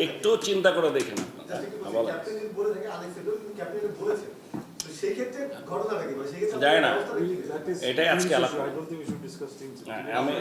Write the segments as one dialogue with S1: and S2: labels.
S1: একটু চিন্তা করে দেখেন?
S2: মানে
S1: যায় না। এটাই আজকে আলাপ. হ্যাঁ, আমি-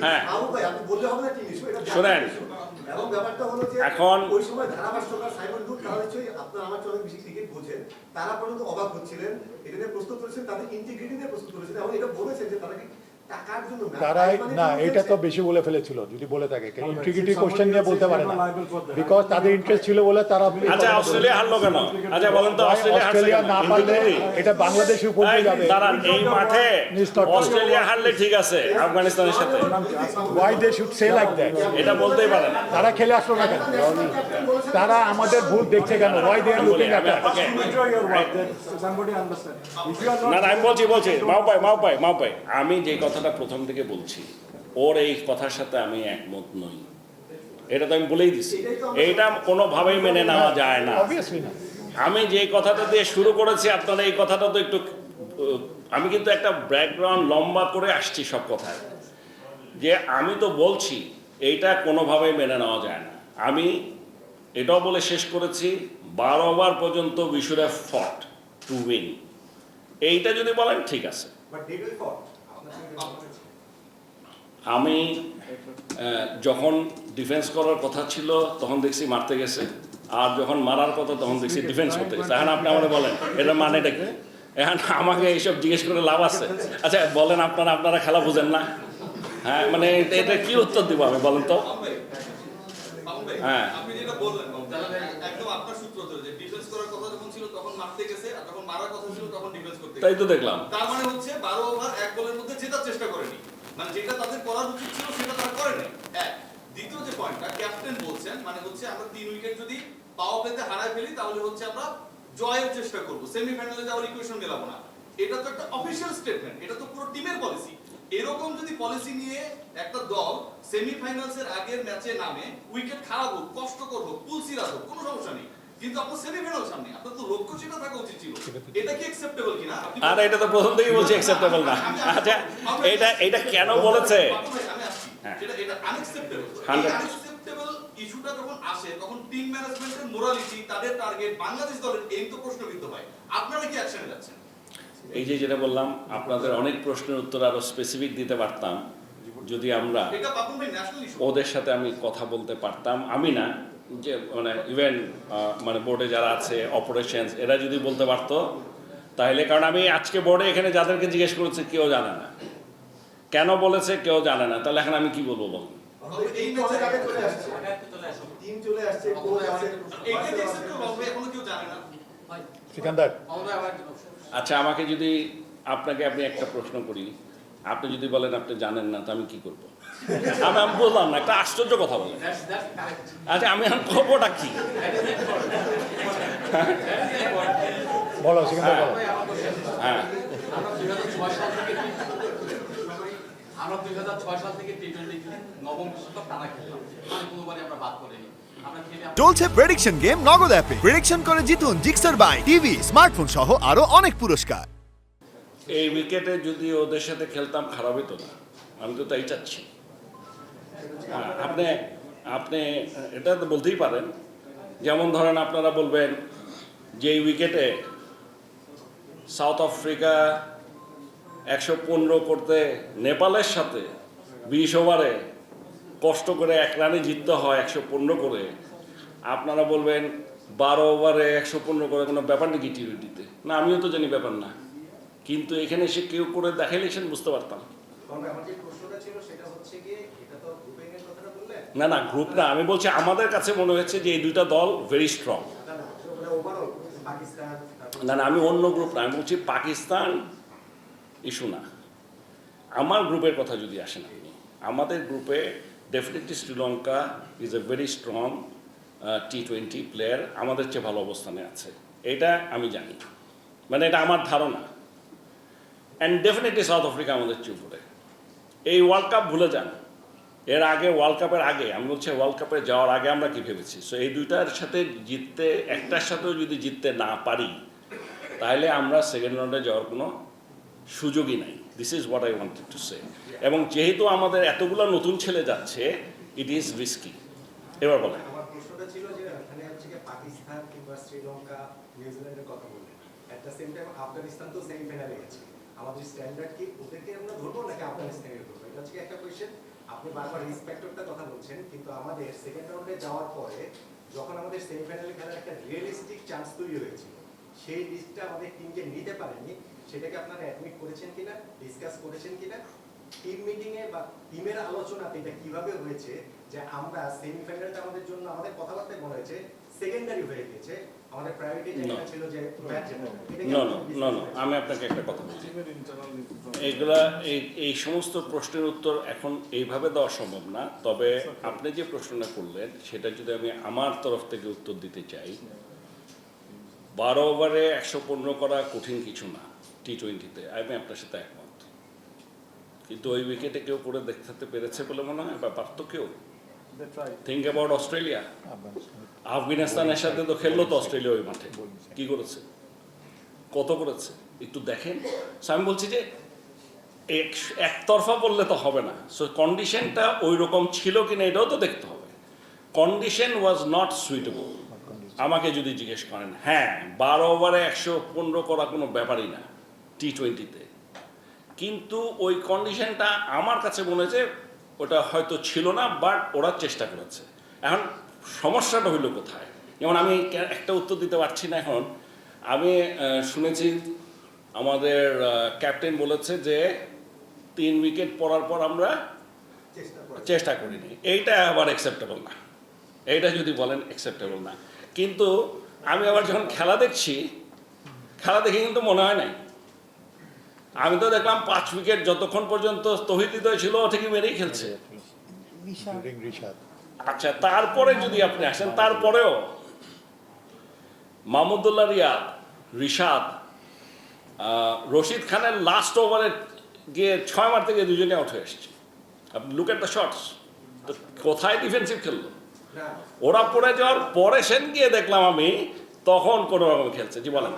S1: হ্যাঁ। শোনেন। এখন-
S2: ওই সময় ধারাভাষ্যকার সাইমন নিশ্চয়ই আপনার আমার অনেক বেশি ক্রিকেট বোঝেন। তারা পর্যন্ত অবাক হচ্ছিলেন। এটা নিয়ে প্রস্তুত করেছেন তাদের ইন্টিগ্রিটি নিয়ে প্রস্তুত করেছেন এবং এটা বলেছেন যে তারা
S3: তারাই
S2: মানে
S3: না এটা তো বেশি বলে ফেলেছিল যদি বলে থাকে। ইন্টিগ্রিটি কোশ্চেন নিয়ে বলতে পারে না. বিকজ তাদের ইন্টারেস্ট ছিল বলে তারা
S1: আচ্ছা অস্ট্রেলিয়া হারলো কেন? আচ্ছা বলেন তো অস্ট্রেলিয়া?
S3: না পারলে এটা বাংলাদেশের উপর যাবে।
S1: দাঁড়ান এই মাঠে. অস্ট্রেলিয়া হারলে ঠিক আছে আফগানিস্তানের সাথে।
S3: Why they should say like that
S1: এটা বলতেই পারেন
S3: তারা খেলে আসলো না কেন? তারা আমাদের ভুল দেখছে কেন? Why they are looking at
S1: না আমি বলছি বলছি মাও পাই মাও পাই মাও পাই আমি যে কথাটা প্রথম থেকে বলছি। ওর এই কথার সাথে আমি একমত নই। এটা তো আমি বলেই দিছি। এইটা কোনোভাবেই মেনে নেওয়া যায় না। আমি যে কথাটা দিয়ে শুরু করেছি আপনারা এই কথাটা তো একটু আমি কিন্তু একটা ব্যাকগ্রাউন্ড লম্বা করে আসছি সব কথায়। যে আমি তো বলছি এইটা কোনোভাবেই মেনে নেওয়া যায় না। আমি এটাও বলে শেষ করেছি বারো ওভার পর্যন্ত বিশুরে ফট টু উইন এইটা যদি বলেন ঠিক আছে।
S2: Fall.
S1: আমি যখন ডিফেন্স করার কথা ছিল, তখন দেখছি মারতে গেছে। আর যখন মারার কথা, তখন দেখছি ডিফেন্স করতে গেছে। এখন আপনি আমাকে বলেন, এটা মানেটা কি? এখন আমাকে এইসব জিজ্ঞেস করে লাভ আছে। আচ্ছা বলেন আপনারা আপনারা খেলা বুঝেন না। হ্যাঁ মানে এটা কি উত্তর দিব আমি, বলেন তো? হ্যাঁ।
S4: আপনি যেটা বললেন একদম আপনার সূত্র ধরে যে ডিফেন্স করার কথা যখন ছিল তখন মারতে গেছে আর যখন মারার কথা ছিল তখন ডিফেন্স করতে
S1: তাই তো দেখলাম।
S4: তার মানে হচ্ছে বারো ওভার এক বলের মধ্যে জেতার চেষ্টা করেনি। মানে যেটা তাদের করার উচিত ছিল, সেটা তারা করেনি। এক, দ্বিতীয় যে পয়েন্টটা ক্যাপ্টেন বলছেন মানে হচ্ছে আমরা তিন উইকেট যদি পাওয়ার প্লেতে হারায় ফেলি, তাহলে হচ্ছে আমরা জয়ের চেষ্টা করব। সেমিফাইনালে যাওয়ার ইকুয়েশন মেলাবো না। এটা তো একটা অফিসিয়াল স্টেটমেন্ট এটা তো পুরো টিমের পলিসি এরকম যদি পলিসি নিয়ে একটা দল সেমিফাইনালস এর আগের ম্যাচে নামে উইকেট খারাপ হোক কষ্ট করব পুলসিরা হোক, কোনো সমস্যা নেই। কিন্তু আপনার সেমিফাইনাল সামনে। আপনার তো লক্ষ্য সেটা থাকা উচিত ছিল। এটা কি অ্যাকসেপ্টেবল কিনা?
S1: আর এটা তো প্রথম থেকেই বলছি অ্যাকসেপ্টেবল না। আচ্ছা এটা এটা কেন বলেছে। হ্যাঁ।
S4: এটা। এই
S1: 100
S4: unacceptable ইস্যুটা যখন আসে তখন টিম ম্যানেজমেন্টের মোরালিটি তাদের টার্গেট বাংলাদেশ দলের এই তো প্রশ্নবিদ্ধ হয় আপনারা কি অ্যাকশনে যাচ্ছেন?
S1: এই যে যেটা বললাম আপনাদের অনেক প্রশ্নের উত্তর আরও স্পেসিফিক দিতে পারতাম। যদি আমরা ওদের সাথে আমি কথা বলতে পারতাম। আমি না যে মানে ইভেন মানে বোর্ডে যারা আছে অপারেশনস এরা যদি বলতে পারতো তাহলে কারণ আমি আজকে বোর্ডে এখানে যাদেরকে জিজ্ঞেস করেছি কেউ জানে না। কেন বলেছে কেউ জানে না। তাহলে এখন আমি কি বলব
S3: সিকান্দার।
S1: আচ্ছা আমাকে যদি আপনাকে আপনি একটা প্রশ্ন করি। আপনি যদি বলেন আপনি জানেন না তো আমি কি করব? আমি আমি বললাম না একটা আশ্চর্য কথা বলেন। আচ্ছা আমি এখন খবরটা কি?
S3: বলো
S1: হ্যাঁ।
S5: আমরা দুই হাজার ছয় সাল থেকে আমরা দুই হাজার ছয় সাল থেকে টি টোয়েন্টি নবম বিশ্বকাপ টানা খেললাম। মানে কোনোবারই আমরা বাদ করিনি
S6: চলছে প্রেডিকশন গেম নগদ অ্যাপে প্রেডিকশন করে জিতুন জিক্সার বাই টিভি স্মার্টফোন সহ আরও অনেক পুরস্কার।
S1: এই উইকেটে যদি ওদের সাথে খেলতাম, খারাপ হতো না। আমি তো তাই চাচ্ছি। আপনি আপনি, এটা তো বলতেই পারেন। যেমন ধরেন আপনারা বলবেন যে এই উইকেটে সাউথ আফ্রিকা একশো পনেরো করতে নেপালের সাথে বিশ ওভারে কষ্ট করে এক রানে জিততে হয় একশো পনেরো করে। আপনারা বলবেন বারো ওভারে একশো পনেরো করে কোনো ব্যাপার নাকি টি টোয়েন্টিতে না, আমিও তো জানি ব্যাপার না। কিন্তু এখানে এসে কেউ করে দেখাইলে সে বুঝতে পারতাম।
S2: সেটা।
S1: না না গ্রুপ না আমি বলছি আমাদের কাছে মনে হয়েছে যে এই দুইটা দল ভেরি স্ট্রং
S2: না, না, মানে তারপর-
S1: না না আমি অন্য গ্রুপ না আমি বলছি পাকিস্তান ইস্যু না। আমার গ্রুপের কথা যদি আসেন আপনি আমাদের গ্রুপে definitely Sri Lanka is a very strong T twenty player আমাদের চেয়ে ভালো অবস্থানে আছে। এটা আমি জানি। মানে এটা আমার ধারণা। অ্যান্ড ডেফিনেটলি সাউথ আফ্রিকা আমাদের চেয়ে উপরে এই ওয়ার্ল্ড কাপ ভুলে যান। এর আগে ওয়ার্ল্ড কাপের আগে, আমি বলছি ওয়ার্ল্ড কাপে যাওয়ার আগে আমরা কি ভেবেছি? সো এই দুইটার সাথে জিততে, একটার সাথেও যদি জিততে না পারি, তাহলে আমরা সেকেন্ড রাউন্ডে যাওয়ার কোনো সুযোগই নাই। This is what I wanted to say এবং যেহেতু আমাদের এতগুলো নতুন ছেলে যাচ্ছে ইট ইজ রিস্কি এবার
S7: কি পাকিস্তান কিংবা শ্রীলঙ্কা, নিউজিল্যান্ডের কথা বললেন। At the same time Afghanistan তো সেমিফাইনালে গেছে। আমাদের স্ট্যান্ডার্ড কি? ওদেরকে আমরা ধরবো নাকি আফগানিস্তানকে ধরবো? এটা হচ্ছে একটা কোয়েশ্চেন আপনি বারবার রিসপেক্টরটার কথা বলছেন, কিন্তু আমাদের সেকেন্ড রাউন্ডে যাওয়ার পরে যখন আমাদের সেমিফাইনালে খেলার একটা রিয়েলিস্টিক চান্স তৈরি হয়েছিল, সেই লিস্টটা আমাদের টিমকে নিতে পারেনি। সেটাকে আপনারা অ্যাডমিট করেছেন কিনা ডিসকাস করেছেন কিনা? টিম মিটিং এ বা টিমের আলোচনাতে এটা কীভাবে হয়েছে যে আমরা সেমিফাইনালটা আমাদের জন্য আমাদের কথাবার্তায় মনে হয়েছে সেকেন্ডারি হয়ে গেছে
S1: নো নো নো? আমি আপনাকে একটা কথা বলছি। এইগুলা এই এই সমস্ত প্রশ্নের উত্তর এখন এইভাবে দেওয়া সম্ভব না তবে আপনি যে প্রশ্নটা করলেন সেটা যদি আমি আমার তরফ থেকে উত্তর দিতে চাই বারো ওভারে একশো পনেরো করা কঠিন কিছু না টি টোয়েন্টিতে আমি আপনার সাথে একমত। কিন্তু ওই উইকেটে কেউ করে দেখাতে পেরেছে বলে মনে হয় বা পারত কেউ. থিঙ্ক অ্যাবাউট অস্ট্রেলিয়া আফগানিস্তানের সাথে তো খেললো তো অস্ট্রেলিয়া ওই মাঠে। কি করেছে? কত করেছে? একটু দেখেন। আমি বলছি যে এক- একতরফা বললে তো হবে না। সো কন্ডিশনটা ওই রকম ছিল কিনা এটাও তো দেখতে হবে। কন্ডিশন ওয়াজ নট সুইটেবল আমাকে যদি জিজ্ঞেস করেন হ্যাঁ বারো ওভারে একশো পনেরো করা কোনো ব্যাপারই না টি টোয়েন্টিতে কিন্তু ওই কন্ডিশনটা আমার কাছে মনে হয়েছে ওটা হয়তো ছিল না বাট ওরা চেষ্টা করেছে। এখন সমস্যাটা হইল কোথায়? যেমন আমি একটা উত্তর দিতে পারছি না এখন। আমি শুনেছি আমাদের ক্যাপ্টেন বলেছে যে তিন উইকেট পড়ার পর আমরা
S2: চেষ্টা করে।
S1: চেষ্টা করিনি। এইটা আবার অ্যাকসেপ্টেবল না। এইটা যদি বলেন অ্যাকসেপ্টেবল না। কিন্তু আমি আবার যখন খেলা দেখছি খেলা দেখে কিন্তু মনে হয় নাই। আমি তো দেখলাম পাঁচ উইকেট যতক্ষণ পর্যন্ত তহিদ হৃদয় ছিল ও ঠিকই মেরেই খেলছে। আচ্ছা তারপরে যদি আপনি আসেন তারপরেও মাহমুদুল্লাহ রিয়াদ রিশাদ আহ, রশিদ খানের লাস্ট ওভারে গিয়ে ছয় মার থেকে দুজনে আউট হয়ে এসছে। আপনি লুক এট দ্য শর্টস তো কোথায় ডিফেন্সিভ খেললো? ওরা পড়ে যাওয়ার পরে সেন গিয়ে দেখলাম আমি তখন কোনো রকম খেলছে। জি বলেন।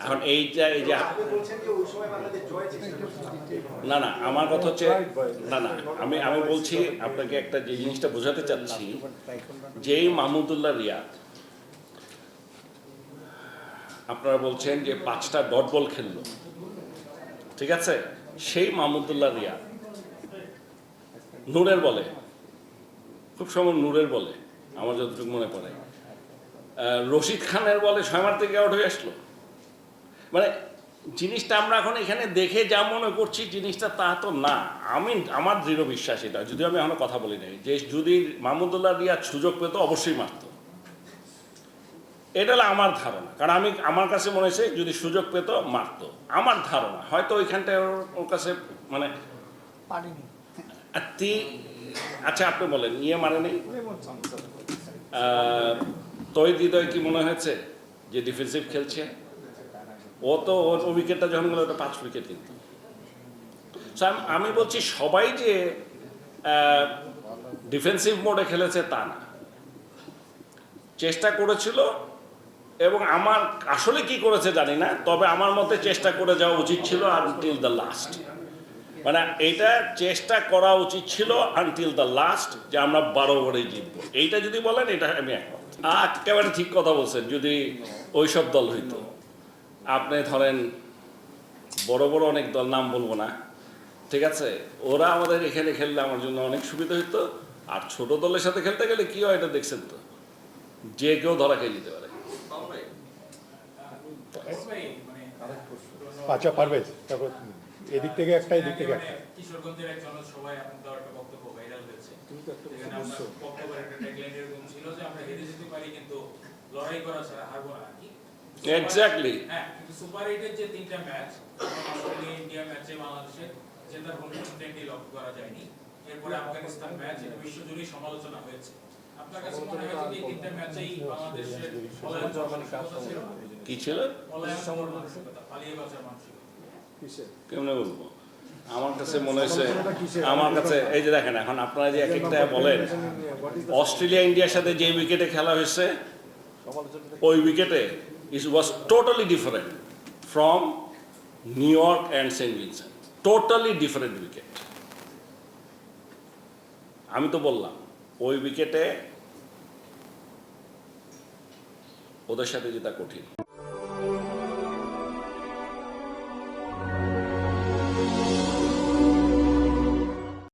S1: এখন এইটা এই যে না না আমার কথা হচ্ছে না না আমি আমি বলছি আপনাকে একটা যে জিনিসটা বোঝাতে চাচ্ছি যেই মাহমুদুল্লাহ রিয়াদ আপনারা বলছেন যে পাঁচটা ডট বল খেললো। ঠিক আছে? সেই মাহমুদুল্লাহ রিয়াদ নূরের বলে খুব সময় নূরের বলে আমার যতটুকু মনে পড়ে। রশিদ খানের বলে ছয় মার থেকে আউট হয়ে আসলো। মানে জিনিসটা আমরা এখন এখানে দেখে যা মনে করছি জিনিসটা তা তো না। আমি আমার দৃঢ় বিশ্বাস এটা। যদিও আমি এখনও কথা বলি নাই। যে যদি মাহমুদুল্লাহ রিয়াদ সুযোগ পেত অবশ্যই মারত। এটা হলো আমার ধারণা। কারণ আমি আমার কাছে মনে হয়েছে যদি সুযোগ পেত মারত। আমার ধারণা। হয়তো ওইখানটায় ওর- কাছে মানে আচ্ছা আপনি বলেন ইয়ে মানে তহিদ হৃদয় কি মনে হয়েছে যে ডিফেন্সিভ খেলছে? ও তো ওর উইকেটটা যখন গেল, ওটা পাঁচ উইকেট কিন্তু। আমি বলছি সবাই যে ডিফেন্সিভ মোডে খেলেছে তা না। চেষ্টা করেছিল এবং আমার, আসলে কি করেছে জানি না, তবে আমার মতে চেষ্টা করে যাওয়া উচিত ছিল আনটিল দ্য লাস্ট মানে এটা চেষ্টা করা উচিত ছিল আনটিল দ্য লাস্ট যে আমরা বারো ওভারে জিতবো। এইটা যদি বলেন, এটা আমি একমত। একেবারে ঠিক কথা বলছেন যদি ওইসব দল হইতো। আপনি ধরেন বড় বড় অনেক দল নাম বলব না ঠিক আছে? ওরা আমাদের এখানে খেললে আমার জন্য অনেক সুবিধা হইতো আর ছোট দলের সাথে খেলতে গেলে কি হয় এটা দেখছেন তো? যে কেউ ধরা খেয়ে যেতে পারে।
S3: আচ্ছা তুমি। এদিক থেকে একটা এদিক থেকে একটা।
S8: কিশোরগঞ্জের একজন সবাই আপনার দেওয়া একটা বক্তব্য ভাইরাল হয়েছে যেখানে আপনার একটা ট্যাগলাইন এরকম ছিল যে আমরা হেরে যেতে পারি কিন্তু লড়াই করা ছাড়া হারবো না কি।
S1: Exactly.
S8: হ্যাঁ কিন্তু সুপার এইটের যে তিনটা ম্যাচ অস্ট্রেলিয়া ইন্ডিয়া ম্যাচে বাংলাদেশে জেতার কোনো ইনটেন্টই লক্ষ্য করা যায়নি। এরপরে আফগানিস্তান ম্যাচ এটা সমালোচনা হয়েছে। আপনার কাছে মনে হয় যে তিনটা ম্যাচেই বাংলাদেশের পলায়ন মানসিকতা ছিল?
S1: কি ছিল?
S8: পলায়ন করার পালিয়ে বাঁচার মানসিকতা।
S9: কিসের?
S1: কেমনে বলব? আমার কাছে মনে হয়েছে, আমার কাছে, এই যে দেখেন, এখন আপনারা যে এক একটা বলেন, অস্ট্রেলিয়া, ইন্ডিয়ার সাথে যে উইকেটে খেলা হয়েছে, ওই উইকেটে is was totally different from New York and Saint Vincent totally different wicket আমি তো বললাম, ওই উইকেটে ওদের সাথে যেটা কঠিন।